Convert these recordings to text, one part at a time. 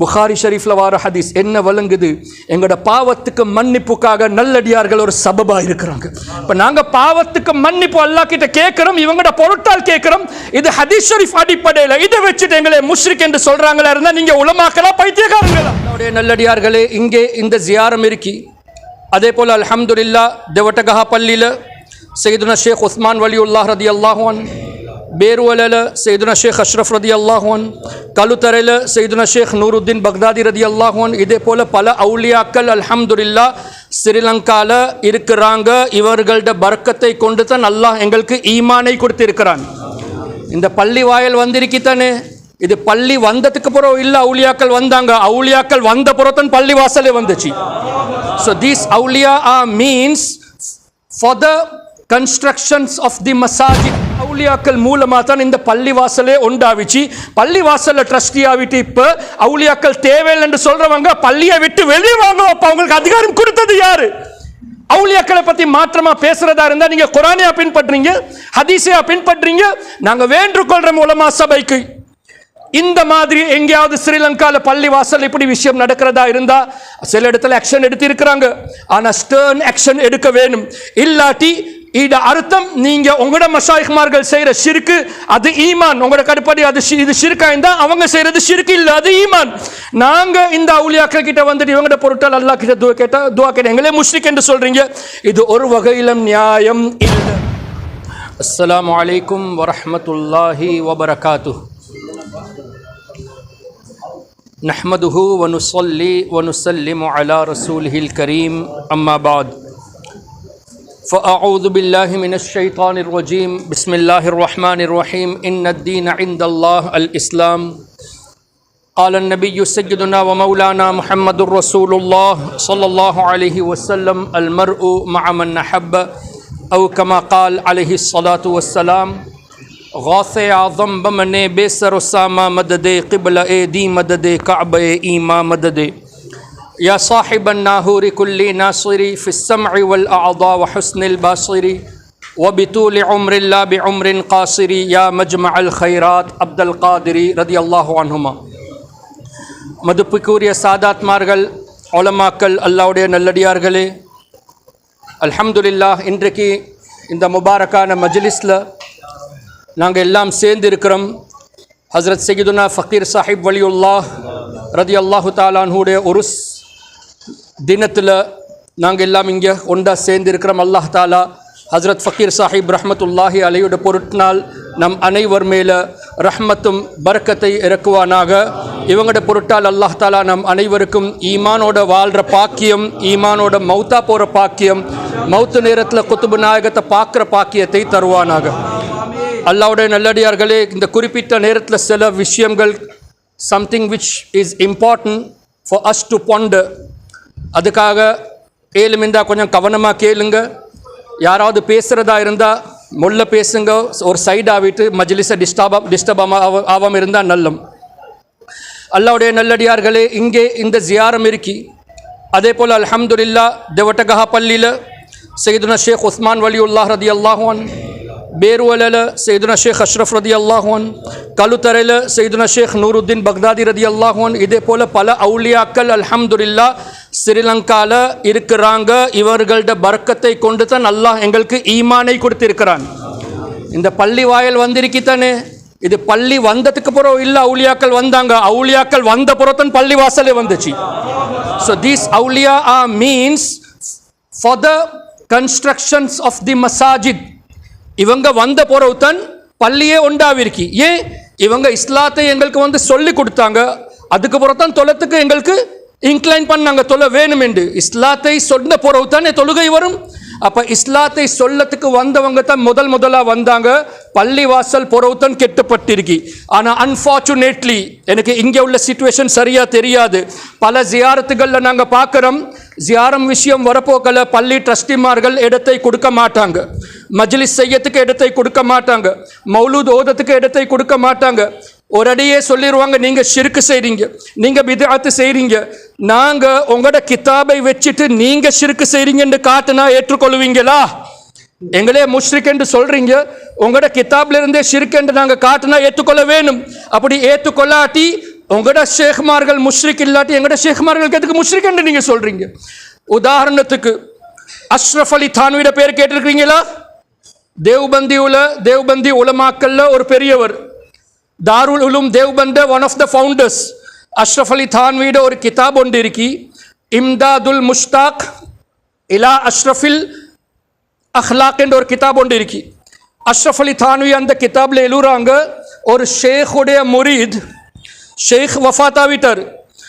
புகாரி ஷரீஃபில் வார ஹதீஸ் என்ன வழங்குது? எங்களோட பாவத்துக்கு மன்னிப்புக்காக நல்லடியார்கள் ஒரு சபபாக இருக்கிறாங்க. இப்போ நாங்கள் பாவத்துக்கு மன்னிப்பு அல்லாஹ் கிட்ட கேட்குறோம் இவங்களோட பொருட்டால் கேட்குறோம் இது ஹதீஸ் ஷரீஃப் அடிப்படையில் இதை வச்சுட்டு எங்களை முஷ்ரிக் என்று சொல்கிறாங்களா இருந்தால் நீங்கள் உலமாக்கலா பைத்தியக்காரங்களா? அவருடைய நல்லடியார்களே இங்கே இந்த ஜியாரம் இருக்கி. அதே போல் அலமதுல்லா தேவட்டகா பள்ளியில் செய்துன ஷேக் உஸ்மான் வலியுல்லாஹ் ரதி அல்லாஹுவன் பேருவலில் சைதுனா ஷேக் அஷ்ரஃப் ரதி அல்லாஹுவன் கலுத்தரையில் சைதுனா ஷேக் நூருத்தீன் பக்தாதி ரதி அல்லாஹோன் இதே போல் பல அவுலியாக்கள் அல்ஹம்துல்லா ஸ்ரீலங்காவில் இருக்கிறாங்க இவர்கள்ட பறக்கத்தை கொண்டு தான் அல்லாஹ் எங்களுக்கு ஈமானை கொடுத்திருக்கிறான் இந்த பள்ளி வாயல் வந்திருக்கித்தானே இது பள்ளி வந்ததுக்கு பிறகு இல்லை அவுளியாக்கள் வந்தாங்க அவுலியாக்கள் வந்த பிறகு பள்ளி வாசலே வந்துச்சு so these அவுலியா are means for the constructions of the மசாஜித் அவுளியாக்கள் மூலமாக தான் இந்த பள்ளி வாசலே உண்டாவிச்சு பள்ளி வாசல்ல ட்ரஸ்டி ஆகிட்டு இப்போ அவுளியாக்கள் தேவையில்லை என்று சொல்கிறவங்க பள்ளியை விட்டு வெளியே வாங்க அப்போ அவங்களுக்கு அதிகாரம் கொடுத்தது யாரு அவுளியாக்களை பற்றி மாற்றமாக பேசுறதா இருந்தால் நீங்கள் குரானியா பின்பற்றுறீங்க ஹதீஸையா பின்பற்றுறீங்க நாங்கள் வேண்டுகொள்கிற மூலமாக சபைக்கு இந்த மாதிரி எங்கேயாவது ஸ்ரீலங்காவில் பள்ளி வாசல் இப்படி விஷயம் நடக்கிறதா இருந்தா சில இடத்துல ஆக்ஷன் எடுத்து இருக்கிறாங்க ஆனால் ஸ்டர்ன் ஆக்ஷன் எடுக்க வேணும் இல்லாட்டி இத அர்த்தம் நீங்க உங்களோட மஷாயிக்மார்கள் செய்யற ஷிருக்கு அது ஈமான் உங்களோட கடுப்படி அது ஷி- இது ஷிருக்கா இருந்தா அவங்க செய்யறது ஷிருக்கு இல்ல அது ஈமான் நாங்க இந்த அவுலியாக்கள் கிட்ட வந்துட்டு இவங்களோட பொருட்கள் அல்லாஹ் கிட்ட துவா கேட்டா துவா கேட்ட எங்களே முஷ்ரிக் என்று சொல்றீங்க இது ஒரு வகையிலும் நியாயம் இல்லை அஸ்ஸலாமு அலைக்கும் வரஹ்மத்துல்லாஹி வபரகாத்துஹ் نحمده ونصلي ونسلم على رسوله الكريم أما بعد فاعوذ باللہ من الشیطان الرجیم، بسم اللہ الرحمن الرحیم، ان الدین عند اللہ الاسلام. قال النبی سیدنا و مولانا محمد الرسول اللہ صلی اللہ علیہ وسلم، المرء مع من او کما قال علیہ الصلاة والسلام غوث اعظم بمن بے سر و سامہ مدد قبل اے دی مدد کعب اے ایما مدد يا صاحب الناهور كل ناصري في السمع والأعضاء وحسن الباصري وبطول عمر لا بعمر قاصري يا مجمع الخيرات عبد القادري رضي الله عنهما மதுப்புக்குரிய சாதாத் மார்கள் ஒலமாக்கள் அல்லாவுடைய நல்லடியார்களே அல்ஹம்துலில்லா இன்றைக்கு இந்த முபாரக்கான மஜ்லிஸில் நாங்கள் எல்லாம் சேர்ந்து இருக்கிறோம் ஹசரத் சகிதுனா ஃபக்கீர் சாஹிப் வலியுல்லா ரதி அல்லாஹு தாலான்ஹுடைய ஒருஸ் தினத்தில் நாங்கள் எல்லாம் இங்கே ஒன்றா சேர்ந்து இருக்கிறோம் அல்லாஹ் தாலா ஹஸ்ரத் ஃபக்கீர் சாஹிப் ரஹமத்துல்லாஹி அலையோட பொருட்னால் நம் அனைவர் மேலே ரஹ்மத்தும் பரக்கத்தை இறக்குவானாக. இவங்களோட பொருட்டால் அல்லாஹ் தாலா நம் அனைவருக்கும் ஈமானோட வாழ்கிற பாக்கியம் ஈமானோட மௌத்தா போகிற பாக்கியம் மௌத்து நேரத்தில் குத்துபு நாயகத்தை பார்க்குற பாக்கியத்தை தருவானாக. அல்லாவுடைய நல்லடியார்களே இந்த குறிப்பிட்ட நேரத்தில் சில விஷயங்கள் something which is important for us to பொண்டு அதுக்காக ஏழுமிந்தா கொஞ்சம் கவனமாக கேளுங்க. யாராவது பேசுகிறதா இருந்தால் முள்ள பேசுங்க. ஒரு சைடு ஆகிட்டு மஜ்லிஸை டிஸ்டர்பாக டிஸ்டர்ப் ஆகாமல் இருந்தால் நல்லம். அல்லாவுடைய நல்லடியார்களே இங்கே இந்த ஜியாரம் இருக்கி. அதே போல் அலமதுல்லா தெவட்டகஹா பள்ளியில் சைதுனா ஷேக் உஸ்மான் வலி உல்லாஹ் ரதி அல்லாஹுவன் பேருவலில் சைதுனா ஷேக் அஷ்ரஃப் ரதி அல்லாஹுவன் கலுத்தரையில் சைதுனா ஷேக் நூருத்தீன் பக்தாதி ரதி அல்லாஹுவன் இதே போல் பல அவுலியாக்கள் அலமதுல்லா ஸ்ரீலங்காவில் இருக்கிறாங்க. இவர்கள்ட பறக்கத்தை கொண்டு தான் அல்லாஹ் எங்களுக்கு ஈமானை கொடுத்திருக்கிறான். இந்த பள்ளி வாயல் வந்திருக்கித்தானே இது பள்ளி வந்ததுக்கு பிறகு இல்லை அவுளியாக்கள் வந்தாங்க. அவுளியாக்கள் வந்த பிறத்தன் பள்ளி வாசலே வந்துச்சு. So these அவுலியா are means for the constructions of the மசாஜித் இவங்க வந்த பிறகு தான் பள்ளியே உண்டாவிருக்கு. ஏன்? இவங்க இஸ்லாத்தை எங்களுக்கு வந்து சொல்லி கொடுத்தாங்க. அதுக்கு பிறகு தான் எங்களுக்கு இன்க்ளைன் பண்ணாங்க தொலை வேணும் என்று. இஸ்லாத்தை சொன்ன பிறகு தானே தொழுகை வரும். அப்போ இஸ்லாத்தை சொல்லத்துக்கு வந்தவங்க தான் முதல் முதலாக வந்தாங்க. பள்ளி வாசல் புறவுத்தான் கெட்டுப்பட்டிருக்கு. ஆனால் அன்ஃபார்ச்சுனேட்லி எனக்கு இங்கே உள்ள சுச்சுவேஷன் சரியாக தெரியாது. பல ஜியாரத்துகளில் நாங்கள் பார்க்குறோம். ஜியாரம் விஷயம் வரப்போக்கல பள்ளி ட்ரஸ்டிமார்கள் இடத்தை கொடுக்க மாட்டாங்க. மஜ்லிஸ் செய்யத்துக்கு இடத்தை கொடுக்க மாட்டாங்க. மௌலூத் ஓதத்துக்கு இடத்தை கொடுக்க மாட்டாங்க. ஒரு அடியே சொல்லிடுவாங்க நீங்கள் ஷிருக்கு செய்கிறீங்க நீங்கள் விதாத்து செய்கிறீங்க நாங்கள் உங்களோட கித்தாபை வச்சுட்டு நீங்கள் ஷிருக்கு செய்கிறீங்கன்னு காட்டுனா ஏற்றுக்கொள்வீங்களா? எங்களே முஷ்ரிக் என்று சொல்றீங்க உங்களோட கித்தாப்ல இருந்தே ஷிர்க் என்று காட்டுனா ஏற்றுக்கொள்ள வேணும். அப்படி ஏற்றுக்கொள்ளாட்டி உங்களோட ஷேக்மார்கள் முஷ்ரிக் இல்லாட்டி எங்களோட ஷேக்மார்களுக்கு எதுக்கு முஷ்ரிக்ன்னு நீங்கள் சொல்கிறீங்க உதாரணத்துக்கு அஷ்ரஃப் அலி தான்விட பேர் கேட்டுருக்கிறீங்களா? தேவ்பந்தி உல தேவ்பந்தி உலமாக்கல்ல ஒரு பெரியவர். Darul Darul Uloom ദേവ്ബന്റെ one of the founders Ashraf Ali ഥാൻവിയുടെ ഒരു കിതാബ് കൊണ്ടിരിക്കി. ഇംദാദുൽ മുഷ്താഖ് ഇല അഷ്റഫിൽ அஹ்லாக்ன்ற ஒரு கிதாப் ஒன்று இருக்கு அஷ்ரஃப் அலி தான்வி அந்த கிதாபில் எழுறாங்க ஒரு ஷேக்குடைய முரீத் ஷேக் வஃபாத்தாவிட்டார்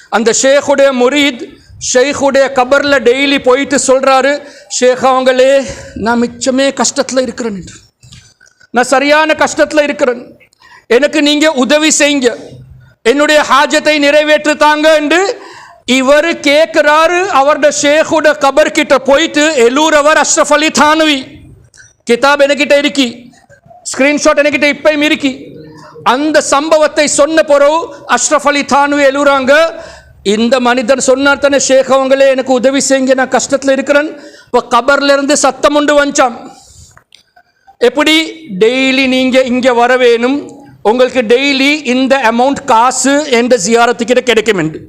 அந்த ஷேக்குடைய முரீத் ஷேக்குடைய கபரில் டெய்லி போயிட்டு சொல்கிறாரு ஷேக் அவங்களே நான் மிச்சமே கஷ்டத்தில் இருக்கிறேன் நான் சரியான கஷ்டத்தில் இருக்கிறேன் எனக்கு நீங்கள் உதவி செய்யுங்க. என்னுடைய ஹாஜத்தை நிறைவேற்றுத்தாங்க என்று இவர் கேட்குறாரு அவரோட ஷேகுட கபர்கிட்ட போயிட்டு எல்லூரவர் அஷ்ரஃப் அலி தானுவி. கிதாப் என்கிட்ட இருக்கி. ஸ்கிரீன்ஷாட் என்கிட்ட இப்பயும் இருக்கி. அந்த சம்பவத்தை சொன்ன பிறகு அஷ்ரஃப் அலி தானுவி எழுறாங்க இந்த மனிதர் சொன்னார் தானே ஷேக் அவங்களே எனக்கு உதவி செய்யுங்க நான் கஷ்டத்தில் இருக்கிறேன். இப்போ கபர்ல இருந்து சத்தம் உண்டு வந்தான். எப்படி? டெய்லி நீங்கள் இங்கே வர வேணும். உங்களுக்கு டெய்லி இந்த அமௌண்ட் காசு என்ற ஜியாரத்துக்கிட்ட கிடைக்கும் என்று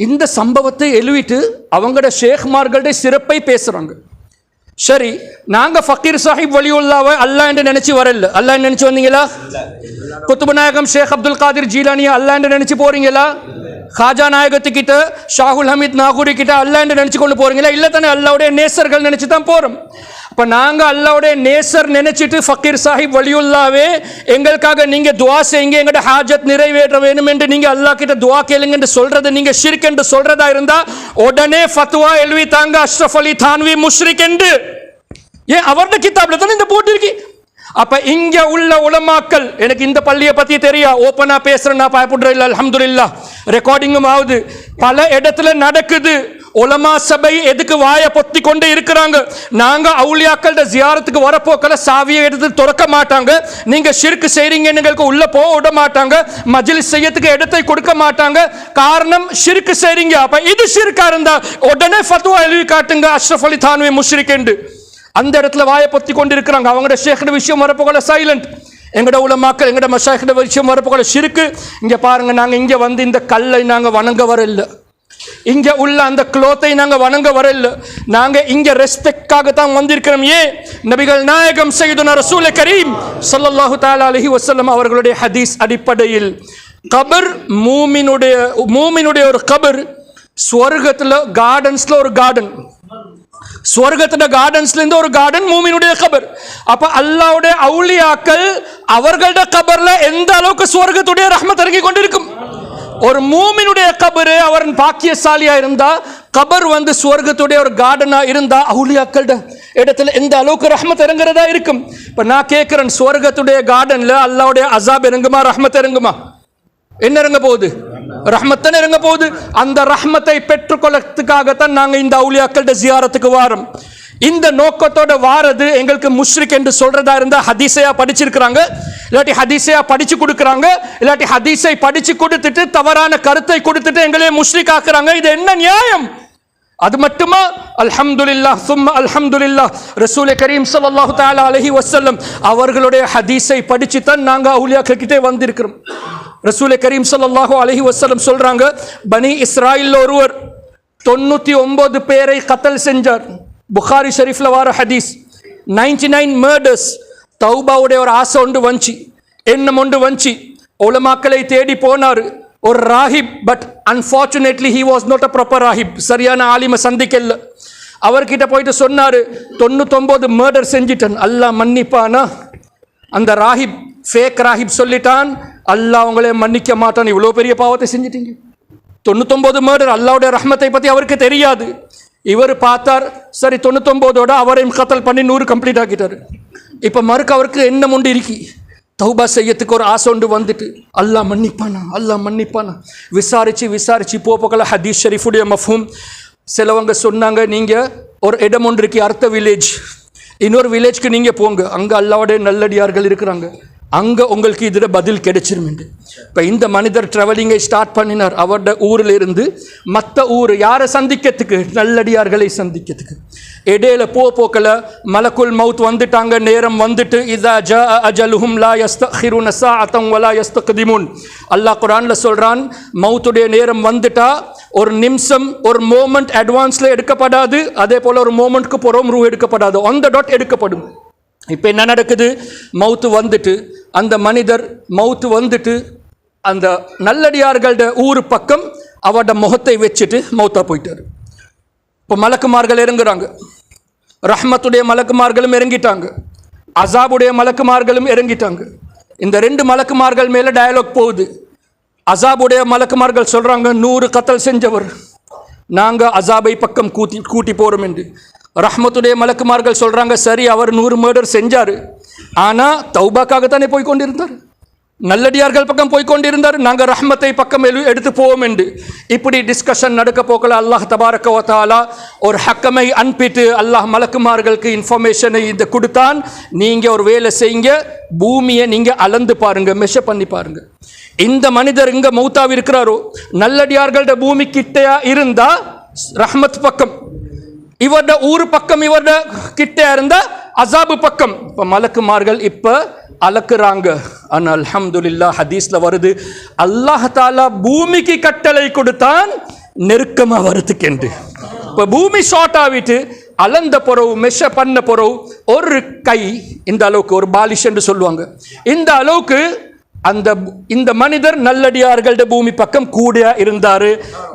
இந்த சம்பவத்தை எழுவிட்டு அவங்களோட ஷேக்மார்களுடைய சிறப்பை பேசுகிறாங்க சரி நாங்கள் ஃபக்கீர் சாஹிப் வலியுல்லாவை அல்லா என்று நினச்சி வரல. அல்லா நினச்சி வந்தீங்களா? குத்துபநாயகம் ஷேக் அப்துல் காதிர் ஜீலானியா அல்லா என்று நினச்சி போகிறீங்களா காஜா நாயகத்துக்கிட்ட ஷாகுல் ஹமீத் நாகூரி கிட்ட அல்லா என்று நினச்சி கொண்டு போகிறீங்களா இல்லை தானே அல்லாவுடைய நேசர்கள் நினச்சி தான் போகிறோம் இப்போ நாங்கள் அல்லாவுடைய நேசர் நினைச்சிட்டு ஃபக்கீர் சாஹிப் வலியுல்லாவே எங்களுக்காக நீங்கள் துவா செய்யுங்க எங்களோட ஹாஜத் நிறைவேற்ற வேணும் என்று நீங்கள் அல்லாஹ் கிட்ட துவா கேளுங்க என்று சொல்றது நீங்கள் ஷிர்க் என்று சொல்றதா இருந்தால் உடனே ஃபத்வா எழுவி தாங்க அஷ்ரஃப் அலி தான்வி முஷ்ரிக் என்று. ஏன் அவருடைய கித்தாப்ல தானே இந்த போட்டிருக்கு? அப்ப இங்க உள்ள உலமாக்கள் எனக்கு இந்த பள்ளியை பத்தி தெரியா? ஓப்பனா பேசுறேன் நான் பயப்படுற இல்ல அலமதுல்லா ரெக்கார்டிங்கும் ஆகுது. பல இடத்துல நடக்குது. உலமா சபை எதுக்கு வாயை பொத்தி கொண்டு இருக்கிறாங்க? நாங்க அவுளியாக்கள்ட ஜியாரத்துக்கு வரப்போக்கல சாவியை எடுத்து திறக்க மாட்டாங்க. நீங்க ஷிர்க் செய்றீங்கன்னு எங்களுக்கு உள்ள போக விட மாட்டாங்க. மஜில் செய்யறதுக்கு இடத்தை கொடுக்க மாட்டாங்க. காரணம் ஷிர்க் செய்றீங்க. அப்ப இது ஷிர்கா இருந்தா உடனே ஃபத்துவா எழுதி காட்டுங்க அஷ்ரஃப் அலி தானுவே முஷ்ரிக் என்று. அந்த இடத்துல வாயை பொத்தி கொண்டு இருக்கிறாங்க அவங்களோட ஷேഖட விஷயம் வரப்போகல சைலண்ட் எங்கட உலமாக்கள் எங்கட மஷாஹிட விஷயம் வரப்போகல சிறுக்கு. இங்க பாருங்க நாங்க இங்க வந்து இந்த கல்லை நாங்க வணங்க வரல. இங்க உள்ள அந்த குளோத்தை நாங்க வணங்க வரல. நாங்க இங்க ரெஸ்பெக்டாக தான் வந்திருக்கிறோம். ஏன்? நபிகள் நாயகம் சையதுனா ரசூல கரீம் சொல்லல்லாஹு தாலா அலஹி வசல்லம் அவர்களுடைய ஹதீஸ் அடிப்படையில் கபர் மூமினுடைய மூமினுடைய ஒரு கபர் ஸ்வர்கத்தில் கார்டன்ஸில் ஒரு கார்டன் ஸ்வர்கத்துல கார்டன்ஸ்ல இருந்து ஒரு கார்டன் மூமினுடைய கபர். அப்ப அல்லாவுடைய அவுளியாக்கள் அவர்களோட கபர்ல எந்த அளவுக்கு ஸ்வர்கத்துடைய ரஹ்மத் இறங்கி கொண்டிருக்கும்? ஒரு மூமினுடைய கபரு அவர் பாக்கியசாலியா இருந்தா கபர் வந்து ஸ்வர்கத்துடைய ஒரு கார்டனா இருந்தா அவுளியாக்களோட இடத்துல எந்த அளவுக்கு ரஹ்மத் இறங்குறதா இருக்கும்? இப்ப நான் கேட்கிறேன் சுவர்க்கத்துடைய கார்டன்ல அல்லாவுடைய அசாப் இறங்குமா ரஹ்மத் இறங்குமா? என்ன இறங்க போகுது? ரஹ்மத்தன் இறங்க போகுது. அந்த ரஹ்மத்தை பெற்றுக்கொள்ளத்துக்காகத்தான் நாங்கள் இந்த அவுளியாக்கள்கிட்ட ஜியாரத்துக்கு வாரோம். இந்த நோக்கத்தோட வாரது எங்களுக்கு முஷ்ரிக் என்று சொல்றதா இருந்தால் ஹதீஸையா படிச்சிருக்கிறாங்க. இல்லாட்டி ஹதீஸையா படிச்சு கொடுக்குறாங்க. இல்லாட்டி ஹதீஸை படிச்சு கொடுத்துட்டு தவறான கருத்தை கொடுத்துட்டு எங்களே முஷ்ரிக் ஆக்குறாங்க. இது என்ன நியாயம்? அது மட்டுமா? அல்ஹம்துலில்லா சும்மா அல்ஹம்துலில்லா ரசூலை கரீம் சல்லாஹு தாலா அலஹி வசல்லம் அவர்களுடைய ஹதீஸை படிச்சு தான் நாங்கள் அவுலியாக்கள் கிட்டே வந்திருக்கிறோம். ரசூலை கரீம் சல்லாஹூ அலஹி வசலம் சொல்றாங்க பனி இஸ்ராயில் ஒருவர் தொண்ணூத்தி ஒன்பது பேரை கத்தல் செஞ்சார். புகாரி ஷரீஃப்ல வார ஹதீஸ் நைன்டி நைன் மர்டர்ஸ் தௌபாவுடைய ஒரு ஆசை ஒன்று வந்துச்சு. எண்ணம் ஒன்று வந்துச்சு. உலமாக்களை தேடி போனார். ஒரு Rahib but unfortunately he was not a proper Rahib. சரியான ஆலிம சந்திக்கல. அவர்கிட்ட போயிட்டு சொன்னார் தொண்ணூத்தொம்பது மர்டர் செஞ்சிட்டேன். அல்லாஹ் மன்னிப்பானா? அந்த ராஹிப் ஃபேக் ராஹிப் சொல்லிட்டான் அல்லாஹ் உங்களே மன்னிக்க மாட்டான். இவ்வளோ பெரிய பாவத்தை செஞ்சிட்டீங்க. தொண்ணூத்தொம்போது மர்டர் அல்லாவுடைய ரஹ்மத்தை பற்றி அவருக்கு தெரியாது. இவர் பார்த்தார் சரி தொண்ணூத்தொம்போதோட அவரையும் கத்தல் பண்ணி நூறு கம்ப்ளீட் ஆக்கிட்டார். இப்போ மறுக்க அவருக்கு என்ன உண்டு இருக்கி? தௌபா செய்யறதுக்கு ஒரு ஆசை உண்டு வந்துட்டு அல்லாஹ் மன்னிப்பானா? அல்லாஹ் மன்னிப்பானா? விசாரிச்சு விசாரிச்சு போப்போக்கல ஹதீஸ் ஷரீஃபுடைய மஃபூம் சிலவங்க சொன்னாங்க நீங்கள் ஒரு இடம் ஒன்று இருக்கி அர்த்த வில்லேஜ் இன்னொரு வில்லேஜ்க்கு நீங்கள் போங்க. அங்கே அல்லாவுடைய நல்லடியார்கள் இருக்கிறாங்க. அங்கே உங்களுக்கு இதில் பதில் கிடைச்சிரும் இப்போ இந்த மனிதர் ட்ராவலிங்கை ஸ்டார்ட் பண்ணினார். அவரோட ஊரில் இருந்து மற்ற ஊர் யாரை சந்திக்கிறதுக்கு? நல்லடியார்களை சந்திக்கிறதுக்கு. இடையில போ போக்கில் மலக்குள் மவுத் வந்துட்டாங்க. நேரம் வந்துட்டு இதா ஜ அஜலுஹும் லா யஸ்தஹிருன சாஅத்தம் வலா யஸ்தக்திமுன். அல்லாஹ் குரானில் சொல்கிறான் மவுத்துடைய நேரம் வந்துட்டா ஒரு நிமிஷம் ஒரு மோமெண்ட் அட்வான்ஸில் எடுக்கப்படாது அதே போல் ஒரு மோமெண்ட்க்கு புறம் ரூ எடுக்கப்படாது. ஆன் த டாட் எடுக்கப்படும். இப்போ என்ன நடக்குது? மவுத்து வந்துட்டு அந்த மனிதர் மவுத்து வந்துட்டு அந்த நல்லடியார்களோட ஊர் பக்கம் அவரோட முகத்தை வச்சுட்டு மௌத்தா போயிட்டாரு. இப்போ மலக்குமார்கள் இறங்குறாங்க. ரஹ்மத்துடைய மலக்குமார்களும் இறங்கிட்டாங்க. அசாபுடைய மலக்குமார்களும் இறங்கிட்டாங்க. இந்த ரெண்டு மலக்குமார்கள் மேலே டயலாக் போகுது. அசாபுடைய மலக்குமார்கள் சொல்கிறாங்க நூறு கத்தல் செஞ்சவர். நாங்கள் அசாபை பக்கம் கூட்டி கூட்டி போகிறோம் என்று. ரஹ்மத்துடைய மலக்குமார்கள் சொல்கிறாங்க சரி அவர் நூறு மேர்டர் செஞ்சார். ஆனால் தௌபாக்காகத்தானே போய் கொண்டிருந்தார்? நல்லடியார்கள் பக்கம் போய்கொண்டிருந்தார் நாங்கள் ரஹ்மத்தை பக்கம் எடுத்து போவோம் என்று. இப்படி டிஸ்கஷன் நடக்க போக்கல அல்லாஹ் தபாரக வ ஒரு ஹக்கமை அனுப்பிட்டு அல்லாஹ் மலக்குமார்களுக்கு இன்ஃபர்மேஷனை இந்த கொடுத்தான். நீங்கள் ஒரு வேலை செய்யுங்க. பூமியை நீங்கள் அளந்து பாருங்க. மெஷ பண்ணி பாருங்க. இந்த மனிதர் இங்கே மௌத்தாவி இருக்கிறாரோ? நல்லடியார்கள்ட பூமி கிட்டையா இருந்தால் ரஹ்மத் பக்கம். இவரோட ஊர் பக்கம் இவரோட கிட்டையா இருந்தால் அசாபு பக்கம். இப்போ மலக்குமார்கள் இப்போ அலக்குறாங்க. ஆனால் அல்ஹம்துலில்லாஹ் ஹதீஸில் வருது அல்லாஹாலா பூமிக்கு கட்டளை கொடுத்தான் நெருக்கமாக வருதுக்கென்று இப்போ பூமி ஷார்ட் ஆகிட்டு அளந்த பொறவு மெஷ பண்ண பொறவு ஒரு கை இந்த அளவுக்கு ஒரு பாலிஷ் என்று சொல்லுவாங்க. இந்த அளவுக்கு அந்த இந்த மனிதர் நல்லடியார்கள்ட பூமி பக்கம் கூட இருந்தார்.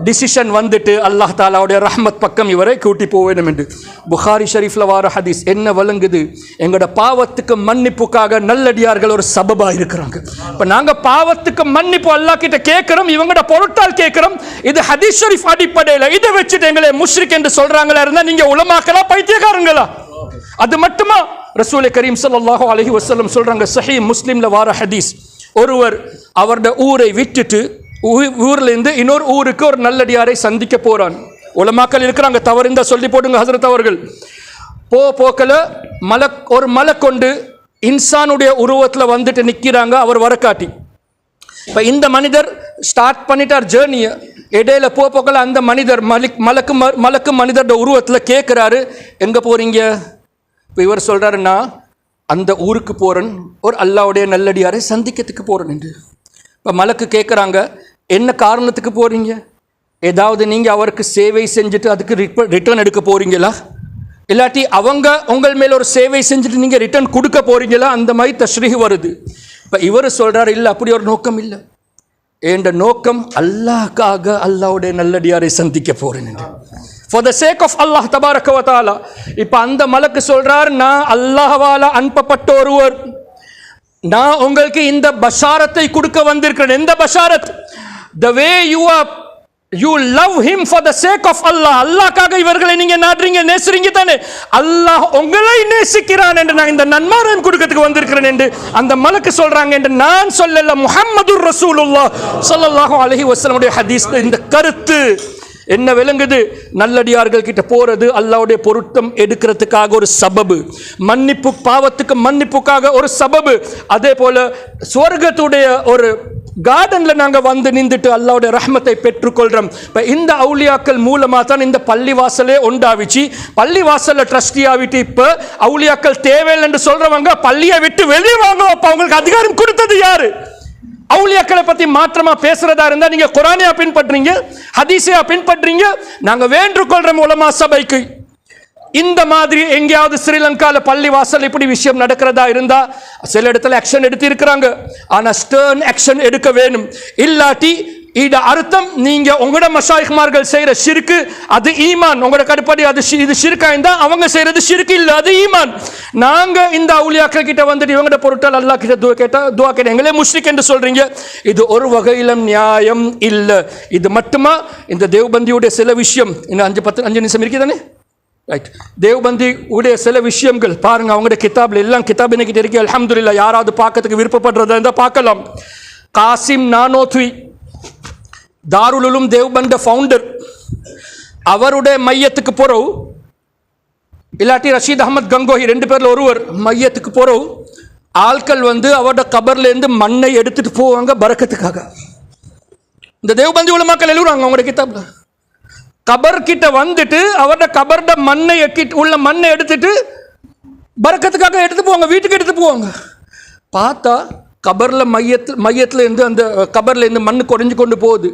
டிசிஷன் வந்துட்டு அல்லாஹ் தாலாவுடைய ரஹமத் பக்கம் இவரை கூட்டி போவேணும் என்று. புகாரி ஷரீஃப்ல வார ஹதீஸ் என்ன வழங்குது? எங்களோட பாவத்துக்கு மன்னிப்புக்காக நல்லடியார்கள் ஒரு சபபா இருக்கிறாங்க. இப்போ நாங்கள் பாவத்துக்கு மன்னிப்பு அல்லாஹ் கிட்ட கேட்குறோம் இவங்களோட பொருட்டால் கேட்குறோம். இது ஹதீஸ் ஷரீஃப் அடிப்படையில் இதை வச்சுட்டு எங்களை முஷ்ரிக் என்று சொல்கிறாங்களா இருந்தால் நீங்கள் உலமாக்கலா பைத்தியக்காரங்களா? அது மட்டுமா? ரசூலை கரீம் சல்லாஹூ அலஹி வஸல்லம் சொல்கிறாங்க சஹி முஸ்லீமில் வார ஹதீஸ். ஒருவர் அவரோட ஊரை விட்டுட்டு ஊ- இன்னொரு ஊருக்கு ஒரு நல்லடியாரை சந்திக்க போகிறான் உலமாக்கள் இருக்கிறாங்க தவறிந்தா சொல்லி போடுங்க ஹசரத் அவர்கள். போ போக்கில் மலை ஒரு மலை கொண்டு இன்சானுடைய உருவத்தில் வந்துட்டு நிற்கிறாங்க அவர் வரக்காட்டி. இப்போ இந்த மனிதர் ஸ்டார்ட் பண்ணிட்டார் ஜேர்னியை இடையில போ போக்கில் அந்த மனிதர் மலிக் மலக்கு ம- மலக்கு மனிதரோட உருவத்தில் கேட்குறாரு எங்கே போகிறீங்க இப்போ இவர் சொல்கிறாருன்னா அந்த ஊருக்கு போகிறேன் ஒரு அல்லாவுடைய நல்லடியாரை சந்திக்கிறதுக்கு போகிறேன் என்று. இப்போ மலக்கு கேட்குறாங்க என்ன காரணத்துக்கு போகிறீங்க ஏதாவது நீங்கள் அவருக்கு சேவை செஞ்சுட்டு அதுக்கு ரிட்டர்ன் எடுக்க போகிறீங்களா இல்லாட்டி அவங்க உங்கள் மேல் ஒரு சேவை செஞ்சுட்டு நீங்கள் ரிட்டர்ன் கொடுக்க போகிறீங்களா அந்த மாதிரி தஸ்ரீஹ் வருது. இப்போ இவர் சொல்கிறார் இல்லை அப்படி ஒரு நோக்கம் இல்லை. என்ற நோக்கம் அல்லாஹ்க்காக அல்லாவுடைய நல்லடியாரை சந்திக்க போகிறேன் என்று. For the sake of Allah தபாரக இப்போ அந்த மலக்கு சொல்கிறார் நான் அல்லாஹவால அனுப்பப்பட்ட ஒருவர் நான் உங்களுக்கு இந்த பஷாரத்தை கொடுக்க வந்திருக்கிறேன். எந்த Basharat? The way you are you love him for the sake of Allah அல்லாக்காக இவர்களை நீங்கள் நாடுறீங்க நேசுறீங்க தானே. அல்லாஹ் உங்களை நேசிக்கிறான் என்று நான் இந்த நன்மாராயம் கொடுக்கறதுக்கு வந்திருக்கிறேன் என்று அந்த மலக்கு சொல்கிறாங்க என்று நான் சொல்லல. முஹம்மது ரசூலுல்லா சொல்லல்லாஹும் அலஹி வசலமுடைய ஹதீஸ் இந்த கருத்து. என்ன விளங்குது? நல்லடியார்கள் கிட்ட போறது அல்லாவுடைய பொருத்தம் எடுக்கிறதுக்காக ஒரு சபபு. மன்னிப்பு பாவத்துக்கு மன்னிப்புக்காக ஒரு சபபு. அதே போல சுவர்க்கத்துடைய ஒரு கார்டன்ல நாங்க வந்து நின்றுட்டு அல்லாவுடைய ரஹ்மத்தை பெற்றுக்கொள்றோம். இப்ப இந்த அவுளியாக்கள் மூலமா தான் இந்த பள்ளிவாசலே உண்டாவிச்சு. பள்ளிவாசல்ல ட்ரஸ்டி ஆகிட்டு இப்ப அவுளியாக்கள் தேவையில்லை என்று சொல்றவங்க பள்ளியை விட்டு வெளியே வாங்க அப்ப அவங்களுக்கு அதிகாரம் கொடுத்தது யாரு? அவுலியாக்களை பத்தி மாற்றமா பேசுறதா இருந்தா நீங்க குரானியா பின்பற்றீங்க ஹதீஸையா பின்பற்றீங்க நாங்க வேண்டுகொள்றோம் உலமா சபைக்கு. இந்த மாதிரி எங்கேயாவது ஸ்ரீலங்கால பள்ளி வாசல் இப்படி விஷயம் நடக்கிறதா இருந்தா சில இடத்துல ஆக்ஷன் எடுத்து இருக்கிறாங்க ஆனா ஸ்டர்ன் ஆக்ஷன் எடுக்க வேணும். இல்லாட்டி இது அர்த்தம் நீங்க உங்களோட மஷாயிக்மார்கள் செய்யற சிறுக்கு அது ஈமான். உங்களோட கடுப்படி அது இது சிறுக்கா இருந்தா அவங்க செய்யறது சிறுக்கு இல்ல அது ஈமான். நாங்க இந்த அவுளியாக்கள் கிட்ட வந்துட்டு இவங்கட பொருட்கள் அல்லாஹ் கிட்ட துவா கேட்டா துவா கேட்ட எங்களே முஸ்லிக் என்று சொல்றீங்க. இது ஒரு வகையிலும் நியாயம் இல்ல. இது மட்டுமா? இந்த தேவ்பந்தியுடைய சில விஷயம் இன்னும் அஞ்சு பத்து அஞ்சு நிமிஷம் இருக்குதானே? ரைட் தேவ்பந்தி உடைய சில விஷயங்கள் பாருங்க அவங்களுடைய கிதாப்ல எல்லாம் கிதாப் கிட்ட இருக்கு? அலமதுல்லா யாராவது பார்க்கறதுக்கு விருப்பப்படுறதா இருந்தால் பார்க்கலாம். காசிம் நானோத்வி தாருல் தேவ்பண்ட தேவ்பந்த ஃபவுண்டர் அவருடைய மையத்துக்கு போறோம். இல்லாட்டி ரஷீத் அகமத் கங்கோஹி ரெண்டு பேரில் ஒருவர் மையத்துக்கு போறோம். ஆட்கள் வந்து அவரோட கபர்லேருந்து மண்ணை எடுத்துட்டு போவாங்க பறக்கத்துக்காக. இந்த தேவபந்தி உலமாக்கள் எழுதுறாங்க அவங்களோட கிதாப்ல கபர் கிட்ட வந்துட்டு அவரோட கபர்ட மண்ணை எக்கிட்டு உள்ள மண்ணை எடுத்துட்டு பறக்கத்துக்காக எடுத்து போவாங்க வீட்டுக்கு எடுத்து போவாங்க. பார்த்தா கபரில் மையத்தில் மையத்தில் இருந்து அந்த கபர்லேருந்து மண் குறைஞ்சு கொண்டு போகுது.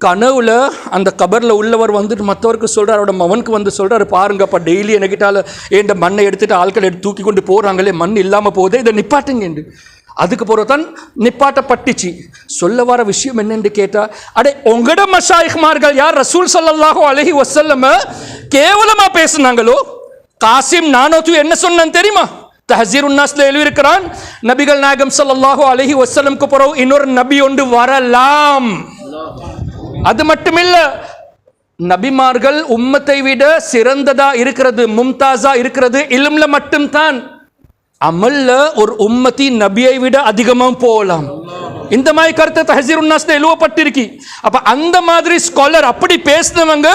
கனவுல அந்த கபரில் உள்ளவர் வந்துட்டு மற்றவருக்கு சொல்கிறார் அவரோட மவனுக்கு வந்து பாருங்க பாருங்கப்பா டெய்லி எனக்கிட்டால ஏண்ட மண்ணை எடுத்துட்டு ஆட்கள் எடுத்து தூக்கி கொண்டு போகிறாங்களே மண் இல்லாமல் போதே இதை நிப்பாட்டுங்க என்று. அதுக்கு பிறகு தான் நிப்பாட்டப்பட்டுச்சு. சொல்ல வர விஷயம் என்னென்று கேட்டால் அடே உங்களோட மஷாயிக்மார்கள் யார்? ரசூல் ஸல்லல்லாஹு அழகி வசல்லம கேவலமாக பேசுனாங்களோ? காசிம் நானோத்து என்ன சொன்னேன்னு தெரியுமா? தஹசீர் உன்னாஸ்ல எழுதியிருக்கிறான் நபிகள் நாயகம் சல்லாஹூ அலஹி வசலம்க்கு பிறகு இன்னொரு நபி ஒன்று வரலாம். அது மட்டுமில்ல நபிமார்கள் உம்மத்தை விட சிறந்ததா இருக்கிறது மும்தாஸா இருக்கிறது இலும்ல மட்டும்தான். அமல்ல ஒரு உம்மத்தி நபியை விட அதிகமாக போகலாம். இந்த மாதிரி கருத்தை தஹசீர் உன்னாஸ்ல எழுவப்பட்டிருக்கி. அப்ப அந்த மாதிரி ஸ்காலர் அப்படி பேசினவங்க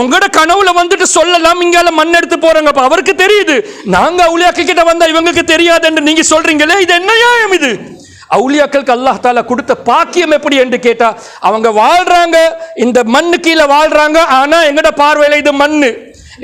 உங்களோட கனவுல வந்துட்டு சொல்லலாம் இங்கால மண் எடுத்து போறாங்க. அப்ப அவருக்கு தெரியுது. நாங்க அவுளியாக்கள் கிட்ட வந்தா இவங்களுக்கு தெரியாதுன்னு நீங்க சொல்றீங்களே இது என்ன நியாயம் இது? அவுளியாக்களுக்கு அல்லாஹ் தாலா கொடுத்த பாக்கியம் எப்படி என்று கேட்டா அவங்க வாழ்றாங்க இந்த மண்ணு கீழே வாழ்றாங்க ஆனா எங்கட பார்வையில இது மண்ணு.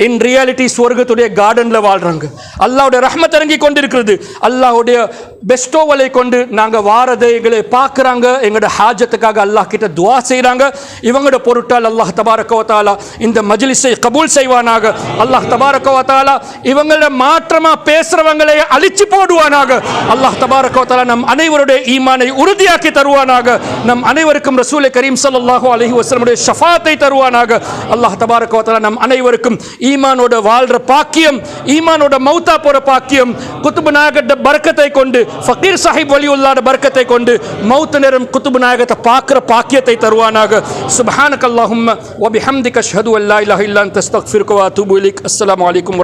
இன் ரியாலிட்டி ஸ்வர்கத்துடைய கார்டன்ல வாழ்றாங்க. அல்லாவுடைய ரஹ்மத் இறங்கி கொண்டிருக்கிறது. அல்லாவுடைய பெஸ்டோவலை கொண்டு நாங்கள் வாரதை எங்களை பார்க்குறாங்க. எங்களோட ஹாஜத்துக்காக அல்லாஹ் கிட்ட துவா செய்கிறாங்க இவங்களோட பொருட்டால் அல்லாஹ் தபாரக்கவத்தாலா இந்த மஜ்லிஸை கபூல் செய்வானாக. அல்லாஹ் தபாரக்கவத்தாலா வ இவங்கள மாற்றமா பேசுறவங்களை அழிச்சு போடுவானாக. அல்லாஹ் தபாரக்கவத்தாலா நம் அனைவருடைய ஈமானை உறுதியாக்கி தருவானாக. நம் அனைவருக்கும் ரசூலை கரீம் சல்லாஹூ அலஹி வஸ்லமுடைய ஷஃபாத்தை தருவானாக. அல்லாஹ் தபாரக்கவத்தாலா நம் அனைவருக்கும் ஈமானோட வாழ்ற பாக்கியம் ஈமானோட மௌத்தா போற பாக்கியம் குத்துபு நாயகட்ட பரக்கத்தை கொண்டு ஃபக்கீர் சாஹிப் வலியுல்லாட பரக்கத்தை கொண்டு மௌத்த நேரம் குத்துபு நாயகத்தை பார்க்கிற பாக்கியத்தை தருவானாக. சுபஹான அல்லாஹும்ம வ பிஹம்திக அஷ்ஹது அன் லா இலாஹா இல்லா அன்த அஸ்தக்ஃபிருக வ அத்தூபு இலைக். அஸ்ஸலாமு அலைக்கும்